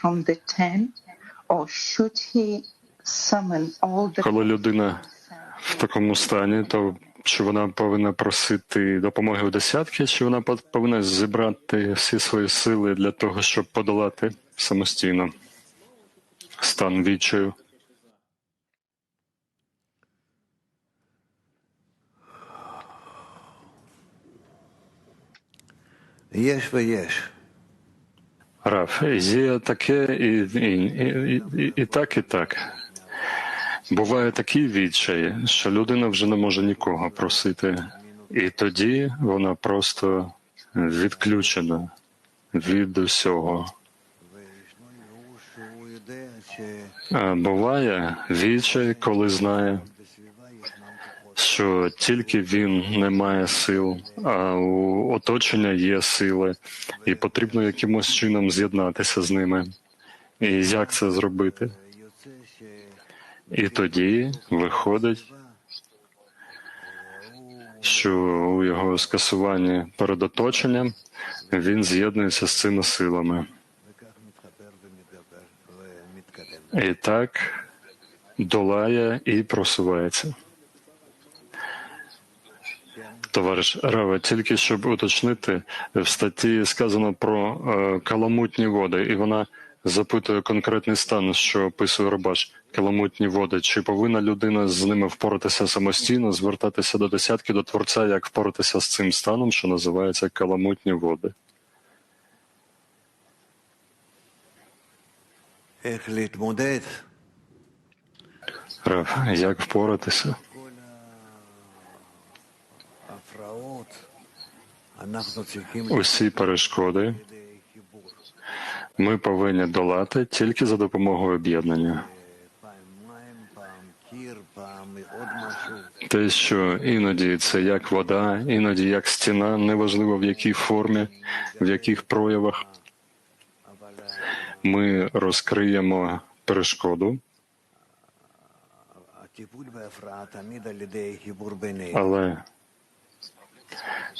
from the tent, or should he summon all the... Коли людина в такому стані, то чи вона повинна просити допомоги у десятки, чи вона повинна зібрати всі свої сили для того, щоб подолати самостійно стан відчаю? Є, є. Раф, є таке і, і, і, і так, і так. Буває такий відчай, що людина вже не може нікого просити, і тоді вона просто відключена від усього. А буває відчай, коли знає, що тільки він не має сил, а у оточення є сили, і потрібно якимось чином з'єднатися з ними. І як це зробити? І тоді виходить, що у його скасуванні перед оточенням він з'єднується з цими силами. І так долає і просувається товариш Раве, тільки щоб уточнити, в статті сказано про е, каламутні води, і вона запитує конкретний стан, що описує Рубаш, каламутні води. Чи повинна людина з ними впоратися самостійно, звертатися до десятки до творця, як впоратися з цим станом, що називається каламутні води? Рав, як впоратися? Усі перешкоди ми повинні долати тільки за допомогою об'єднання. Те, що іноді це як вода, іноді як стіна, неважливо в якій формі, в яких проявах ми розкриємо перешкоду. Але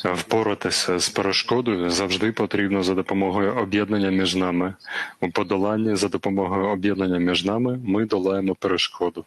впоратися з перешкодою завжди потрібно за допомогою об'єднання між нами. У подоланні за допомогою об'єднання між нами ми долаємо перешкоду.